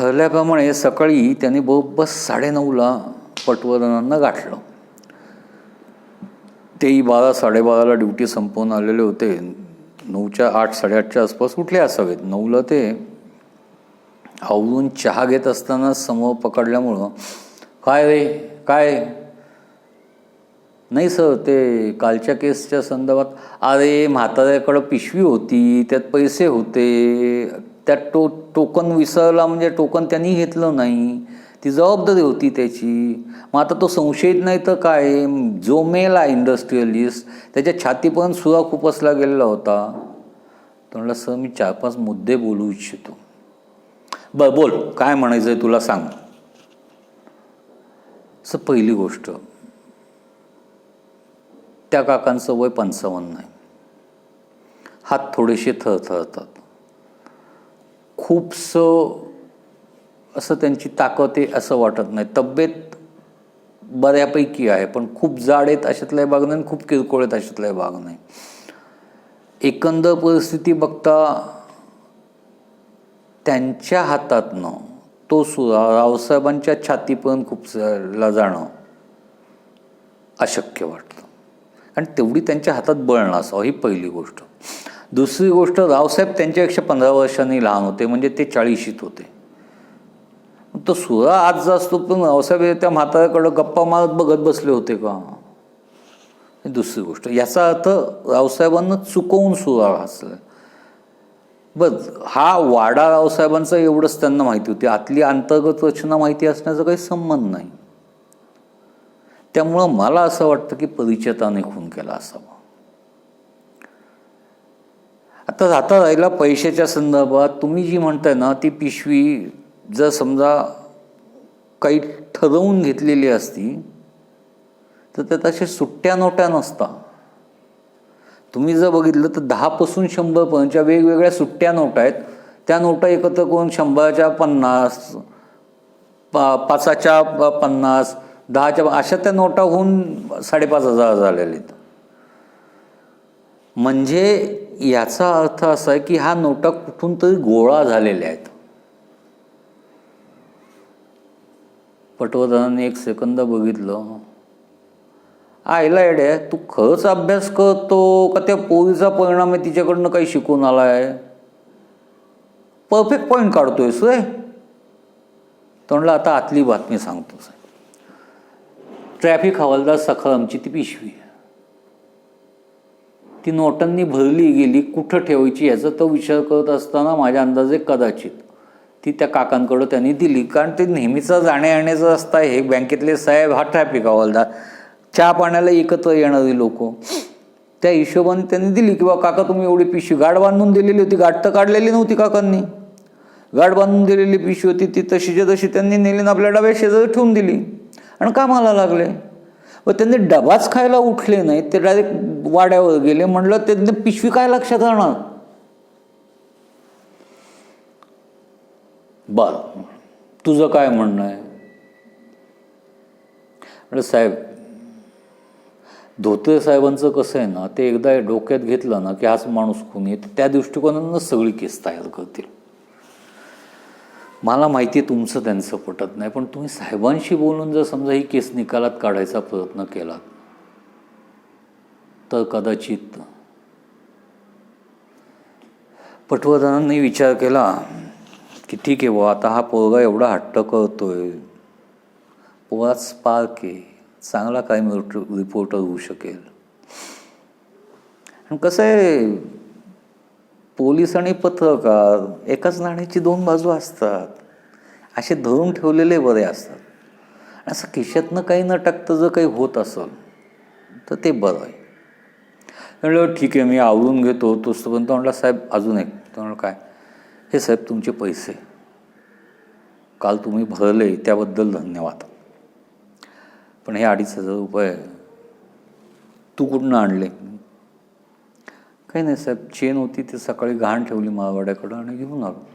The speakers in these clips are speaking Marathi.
ठरल्याप्रमाणे सकाळी त्यांनी बरोबर साडेनऊला पटवर्धनांना गाठलं. तेही बारा साडेबाराला ड्युटी संपवून आलेले होते. नऊच्या आठ साडेआठच्या आसपास उठले असावेत. नऊला ते आवरून चहा घेत असताना समोर पकडल्यामुळं काय रे? काय? नाही सर ते कालच्या केसच्या संदर्भात अरे म्हाताऱ्याकडं पिशवी होती त्यात पैसे होते. त्या टो टोकन विसरला म्हणजे टोकन त्यांनी घेतलं नाही. ती जबाबदारी होती त्याची. मग आता तो संशयित नाही तर काय? जो मेला इंडस्ट्रियलिस्ट त्याच्या छातीपर्यंत सुरा खुपसला गेलेला होता. तर म्हणलं सर मी चार पाच मुद्दे बोलू इच्छितो. बरं बोल. काय म्हणायचं आहे तुला सांग. सर पहिली गोष्ट त्या काकांचं वय पंचावन्न आहे. हात थोडेसे थरथरतात. खूपसं असं त्यांची ताकद आहे असं वाटत नाही. तब्येत बऱ्यापैकी आहे पण खूप जाड आहेत अशातलाही भाग नाही आणि खूप किरकोळ आहेत अशातलाही भाग नाही एकंदर परिस्थिती बघता त्यांच्या हातातनं तो सुरा रावसाहेबांच्या छातीपर्यंत खूप ला जाणं अशक्य वाटतं. आणि तेवढी त्यांच्या हातात बळ नसावं ही पहिली गोष्ट. दुसरी गोष्ट रावसाहेब त्यांच्यापेक्षा पंधरा वर्षांनी लहान होते म्हणजे ते चाळीशीत होते. तो सुरा आज असतो पण रावसाहेब त्या म्हाताऱ्याकडं गप्पा मारत बघत बसले होते का? दुसरी गोष्ट. याचा अर्थ रावसाहेबांना चुकवून सुरा हसलं. बस हा वाडा रावसाहेबांचा एवढंच त्यांना माहिती होती. आतली अंतर्गत रचना माहिती असण्याचा काही संबंध नाही. त्यामुळं मला असं वाटतं की परिचयताने खून केला असावा. तर आता राहिला पैशाच्या संदर्भात तुम्ही जी म्हणताय ना ती पिशवी जर समजा काही ठरवून घेतलेली असती तर त्यात अशा सुट्ट्या नोट्या नसता. तुम्ही जर बघितलं तर दहापासून शंभरपर्यंतच्या वेगवेगळ्या सुट्ट्या नोटा आहेत. त्या नोटा एकत्र करून शंभराच्या पन्नास पा पाचाच्या पन्नास दहाच्या अशा त्या नोटा होऊन साडेपाच हजार झालेल्या आहेत. म्हणजे याचा अर्थ असा आहे की हा नोटा कुठून तरी गोळा झालेल्या आहेत. पटवर्धनाने एक सेकंद बघितलं. आईला येड्या तू खरंच अभ्यास करतो का? त्या पोरीचा परिणाम आहे तिच्याकडनं काही शिकून आलाय? परफेक्ट पॉईंट काढतोयस रे तर म्हणलं आता आतली बातमी सांगतो ट्रॅफिक हवालदार सखारामची ती पिशवी ती नोटांनी भरली गेली कुठं ठेवायची याचा तो विचार करत असताना माझ्या अंदाजे कदाचित ती त्या काकांकडं त्यांनी दिली. कारण ते नेहमीचा जाण्या येण्याचा रस्ता हे बँकेतले साहेब हा ट्रॅफिक हवालदार. चहा पाण्याला एकत्र येणारी लोक. त्या हिशोबाने त्यांनी दिली किंवा काका तुम्ही एवढी पिशवी. गाड बांधून दिलेली होती. गाठ तर काढलेली नव्हती काकांनी. गाठ बांधून दिलेली पिशवी होती. ती तशीच्या तशी त्यांनी नेली आणि आपल्या डब्या शेजारी ठेवून दिली. आणि कामाला लागले. व त्यांनी डबाच खायला उठले नाही ते डायरेक्ट वाड्यावर गेले. म्हणलं त्यांनी पिशवी काय लक्षात राहणार? बर. तुझं काय म्हणणं आहे? म्हणजे साहेब धोत्रे साहेबांचं कसं आहे ना ते एकदा डोक्यात घेतलं ना की हाच माणूस कोणी त्या दृष्टिकोनानं सगळी केस तयार करतील. मला माहिती आहे तुमचं त्यांचं पटत नाही पण तुम्ही साहेबांशी बोलून जर समजा ही केस निकालात काढायचा प्रयत्न केला तर कदाचित पटवर्धनांनी विचार केला की ठीक आहे बुवा आता हा पोरगा एवढा हट्ट करतोय पोराच पार्क आहे चांगला क्राईम रिपोर्टर होऊ शकेल. आणि कसं आहे पोलीस आणि पत्रकार एकाच नाण्याची दोन बाजू असतात. असे धरून ठेवलेले बरे असतात. असं खिशातनं काही न टाकतं जर काही होत असेल तर ते बरं आहे. म्हणलं ठीक आहे मी आवरून घेतो. तसं पण तो म्हणला साहेब अजून एक. तो म्हणलं काय? हे साहेब तुमचे पैसे. काल तुम्ही भरले त्याबद्दल धन्यवाद. पण हे अडीच हजार रुपये तू कुठनं आणले? काही नाही साहेब चेन होती ती सकाळी घाण ठेवली मारवाड्याकडं आणि घेऊन आलो.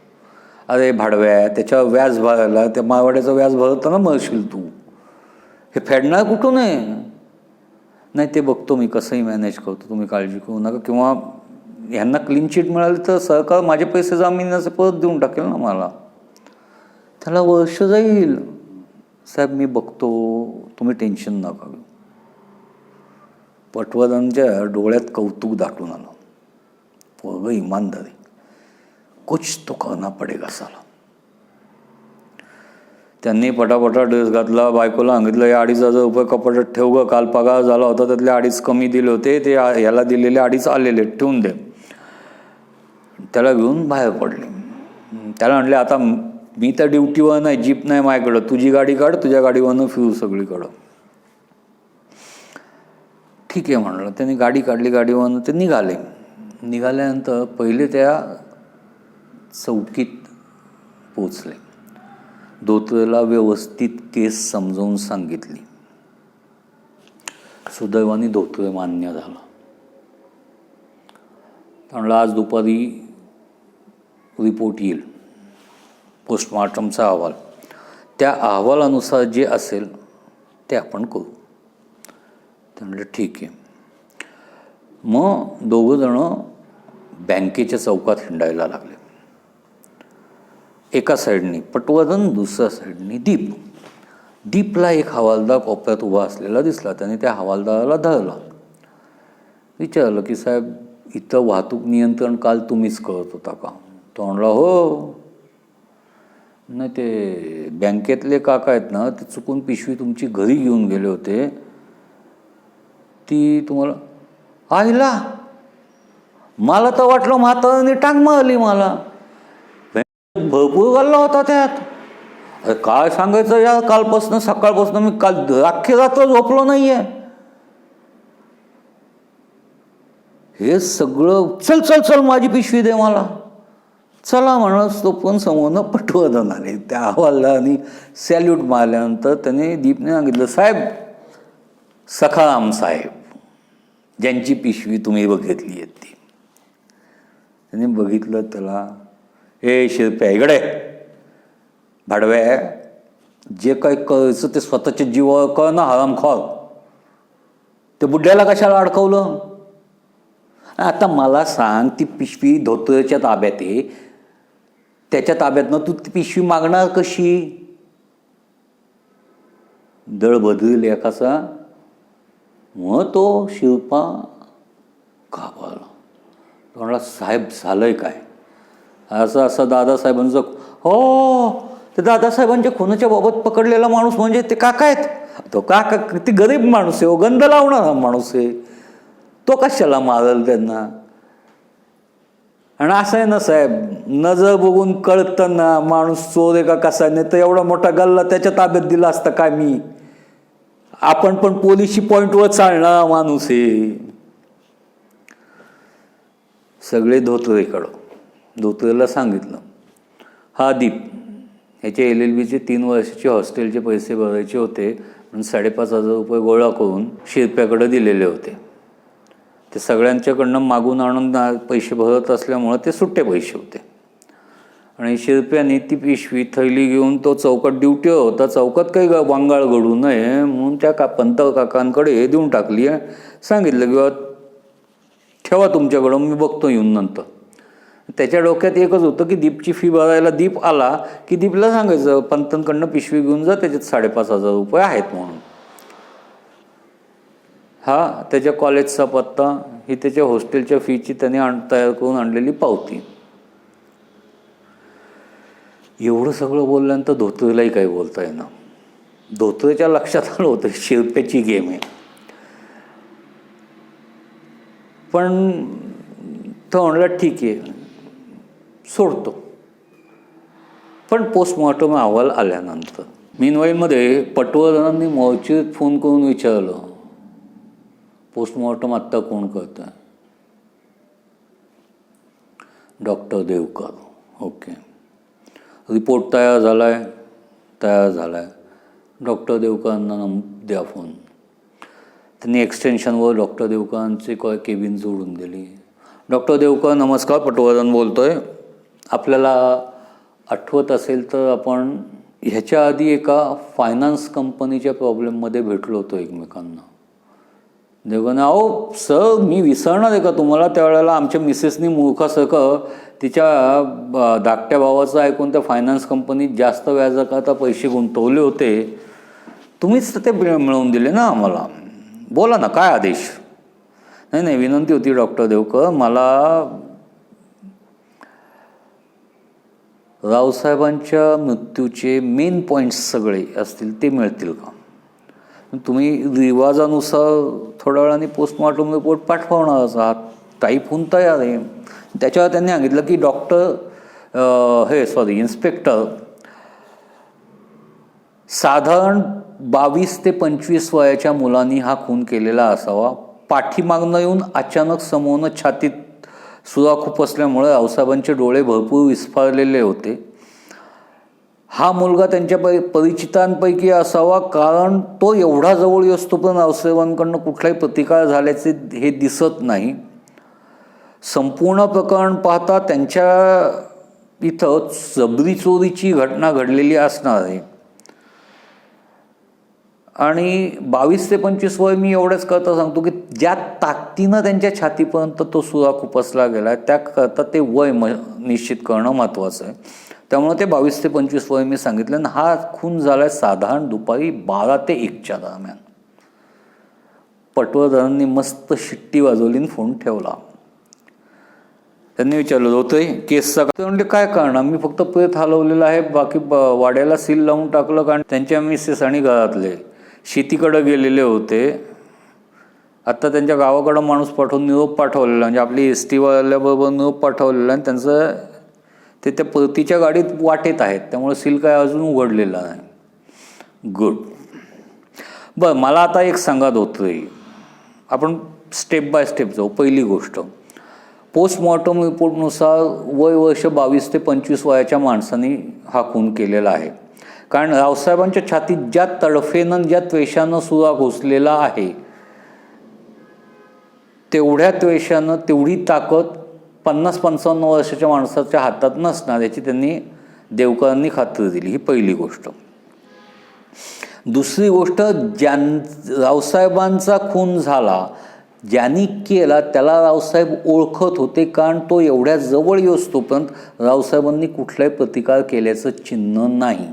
अरे भाडव्या त्याच्या व्याज भरायला त्या मारवाड्याचं व्याज भरताना मरशील तू. हे फेडणार कुठून आहे? नाही ते बघतो मी कसंही मॅनेज करतो तुम्ही काळजी करू नका. किंवा ह्यांना क्लीन चिट मिळाली तर सरकार माझे पैसे जामिनाचे परत देऊन टाकेल ना मला. त्याला वर्ष जाईल. साहेब मी बघतो तुम्ही टेन्शन नका घेऊ. पटवर्धनच्या डोळ्यात कौतुक दाटून आलं. पोरग इमानदारी कुछ तो करना पडेगा साला त्यांनी पटापटा ड्रेस घातला बायकोला सांगितलं या अडीच हजार रुपये कपाटात ठेव ग काल पगार झाला होता त्यातले अडीच कमी दिले होते ते याला दिलेले अडीच आलेले ठेवून दे त्याला घेऊन बाहेर पडले त्याला म्हटले आता मी तर ड्युटीवर नाही जीप नाही माझ्याकडं तुझी गाडी काढ तुझ्या गाडीवरनं फिरू सगळीकडं ठीक आहे म्हणलं त्यांनी गाडी काढली गाडीवरनं ते निघाले निघाल्यानंतर पहिले त्या चौकीत पोचले धोत्रेला व्यवस्थित केस समजावून सांगितली. सुदैवाने धोत्रे मान्य झाला. त्यामुळे आज दुपारी रिपोर्ट येईल. पोस्टमॉर्टमचा अहवाल. त्या अहवालानुसार जे असेल ते आपण करू. ते म्हणलं ठीक आहे. मग दोघंजणं बँकेच्या चौकात हिंडायला लागले. एका साईडनी पटवर्धन दुसऱ्या साईडनी दीप. दीपला एक हवालदार कोपऱ्यात उभा असलेला दिसला. त्याने त्या हवालदाराला धरला. विचारलं की साहेब इथं वाहतूक नियंत्रण काल तुम्हीच करत होता का? तो म्हणला हो. नाही ते बँकेतले काका आहेत ना ते चुकून पिशवी तुमची घरी घेऊन गेले होते. ती तुम्हाला आईला मला तर वाटलं म्हाताराने टांग मारली मला. भरपूर गल्ला होता त्यात. अरे काय सांगायचं या कालपासनं सकाळपासून मी काल अख्खी रात्र झोपलो नाहीये. हे सगळं चल चल चल माझी पिशवी दे मला. चला म्हणस तो पण समोरनं पटवर्धन आले त्या आणि सॅल्यूट मारल्यानंतर त्याने दीपने सांगितलं साहेब सखाराम साहेब ज्यांची पिशवी तुम्ही बघितली आहे ती. त्याने बघितलं त्याला ए शिरप्या इकडे. भाडवे जे काही करायचं ते स्वतःच्या जीवावर कर ना हरामखोर ते बुड्ढ्याला कशाला अडकवलं? आता मला सांग ती पिशवी धोत्रेच्या ताब्यात आहे. त्याच्या ताब्यातनं तू ती पिशवी मागणार कशी? दळ बदलेल एकाचा. मग तो शिल्पा घाबरला. तो साहेब साहेब आहे काय? असं असं दादासाहेबांचं हो ते दादासाहेबांच्या खुनाच्या बाबत पकडलेला माणूस म्हणजे ते काका आहेत. तो काका किती गरीब माणूस आहे हो गंध लावणारा माणूस आहे. तो कशाला मारल त्यांना? आणि असं आहे ना साहेब नजर बघून कळताना माणूस चोर आहे का कसा नाही तर एवढा मोठा गल्ला त्याच्या ताब्यात दिला असता काय मी? आपण पण पोलिशी पॉईंटवर चालणारा माणूस आहे. सगळे धोत्रेकडं धोत्रेला सांगितलं. हा दीप ह्याचे एल एल बीचे तीन वर्षाचे हॉस्टेलचे पैसे भरायचे होते म्हणून साडेपाच हजार रुपये गोळा करून शिरप्याकडे दिलेले होते. ते सगळ्यांच्याकडनं मागून आणून ना- पैसे भरत असल्यामुळं ते सुट्टे पैसे होते. आणि शिरप्याने ती पिशवी थैली घेऊन तो चौकात ड्युटीवर होता चौकात काही वांगाळ घडू नये म्हणून त्या का पंत काकांकडे देऊन टाकली आहे. सांगितलं किंवा ठेवा तुमच्याकडं मी बघतो येऊन नंतर. त्याच्या डोक्यात एकच होतं की दीपची फी भरायला दीप आला की दीपला सांगायचं पंतांकडनं पिशवी घेऊन जा त्याच्यात साडेपाच हजार रुपये आहेत म्हणून. हा त्याच्या कॉलेजचा पत्ता ही त्याच्या हॉस्टेलच्या फीची त्याने आण तयार करून आणलेली पावती. एवढं सगळं बोलल्यानंतर धोत्रेलाही काही बोलता येणार धोत्रेच्या लक्षात आलं होतं शिरप्याची गेम आहे. पण तो म्हणला ठीक आहे सोडतो. पण पोस्टमॉर्टम अहवाल आल्यानंतर मीनवाईलमध्ये पटवर्धनांनी मोर्चीत फोन करून विचारलं पोस्टमॉर्टम आत्ता कोण करतं डॉक्टर देवकर. ओके. रिपोर्ट तयार झाला आहे तयार झाला आहे डॉक्टर देवकरांना द्या फोन. त्यांनी एक्सटेन्शनवर डॉक्टर देवकरांचे काय केबिन जोडून दिली. डॉक्टर देवकर नमस्कार पटवर्धन बोलतो आहे आपल्याला आठवत असेल तर आपण ह्याच्या आधी एका फायनान्स कंपनीच्या प्रॉब्लेममध्ये भेटलो होतो एकमेकांना. देवकाने अहो सर मी विसरणार आहे का तुम्हाला? त्यावेळेला आमच्या मिसेसनी मूर्खासारखं तिच्या ब- धाकट्या भावाचं ऐकून त्या फायनान्स कंपनीत जास्त व्याजाकरता पैसे गुंतवले होते. तुम्हीच ते मिळवून दिले ना आम्हाला. बोला ना काय आदेश? नाही नाही विनंती होती डॉक्टर देवकर. मला रावसाहेबांच्या मृत्यूचे मेन पॉईंट्स सगळे असतील ते मिळतील का? तुम्ही रिवाजानुसार थोड्या वेळाने पोस्टमॉर्टम रिपोर्ट पाठवणारच आहात टाईप होऊन तयार आहे. त्याच्यावर त्यांनी सांगितलं की डॉक्टर हे सॉरी इन्स्पेक्टर साधारण बावीस ते पंचवीस वयाच्या मुलांनी हा खून केलेला असावा. पाठीमागनं येऊन अचानक समोरनं छातीत सुरा खूप असल्यामुळे रावसाहेबांचे डोळे भरपूर विस्फारलेले होते. हा मुलगा त्यांच्या पै परिचितांपैकी असावा कारण तो एवढा जवळ असतो पण रावसाहेबांकडनं कुठलाही प्रतिकार झाल्याचे हे दिसत नाही. संपूर्ण प्रकरण पाहता त्यांच्या इथं जबरी चोरीची घटना घडलेली असणार आहे. आणि बावीस ते पंचवीस वय मी एवढंच करता सांगतो की ज्या ताकदीनं त्यांच्या छातीपर्यंत तो सुरा खुपसला गेला आहे त्याकरता ते वय म निश्चित करणं महत्त्वाचं आहे. त्यामुळे ते बावीस ते पंचवीस वय मी सांगितलं आणि हा खून झाला आहे साधारण दुपारी बारा ते एकच्या दरम्यान. पटवर्धनांनी मस्त शिट्टी वाजवली आणि फोन ठेवला. त्यांनी विचारलं होतं केसचा ते म्हणजे काय करणार? मी फक्त प्रेत हलवलेला आहे बाकी वाड्याला सील लावून टाकलं कारण त्यांच्या मिसेस आणि घरातले. शेतीकडं गेलेले होते. आत्ता त्यांच्या गावाकडं माणूस पाठवून निरोप पाठवलेला म्हणजे आपली एस टीवाल्याबरोबर निरोप पाठवलेला आणि त्यांचं ते त्या परतीच्या गाडीत वाटेत आहेत. त्यामुळे सील काय अजून उघडलेला नाही. गुड बरं मला आता एक सांगत होतं आपण स्टेप बाय स्टेप जाऊ. पहिली गोष्ट पोस्टमॉर्टम रिपोर्टनुसार वय वर्ष बावीस ते पंचवीस वयाच्या माणसांनी हा खून केलेला आहे. कारण रावसाहेबांच्या छातीत ज्या तडफेनं ज्या त्वेषानं सुरा घुसलेला आहे तेवढ्या त्वेषानं तेवढी ताकद पन्नास पंचावन्न वर्षाच्या माणसाच्या हातात नसणार याची त्यांनी देवकरांनी खात्री दिली. ही पहिली गोष्ट. दुसरी गोष्ट ज्यां रावसाहेबांचा खून झाला ज्यांनी केला त्याला रावसाहेब ओळखत होते कारण तो एवढ्या जवळ येऊस तोपर्यंत रावसाहेबांनी कुठलाही प्रतिकार केल्याचं चिन्ह नाही.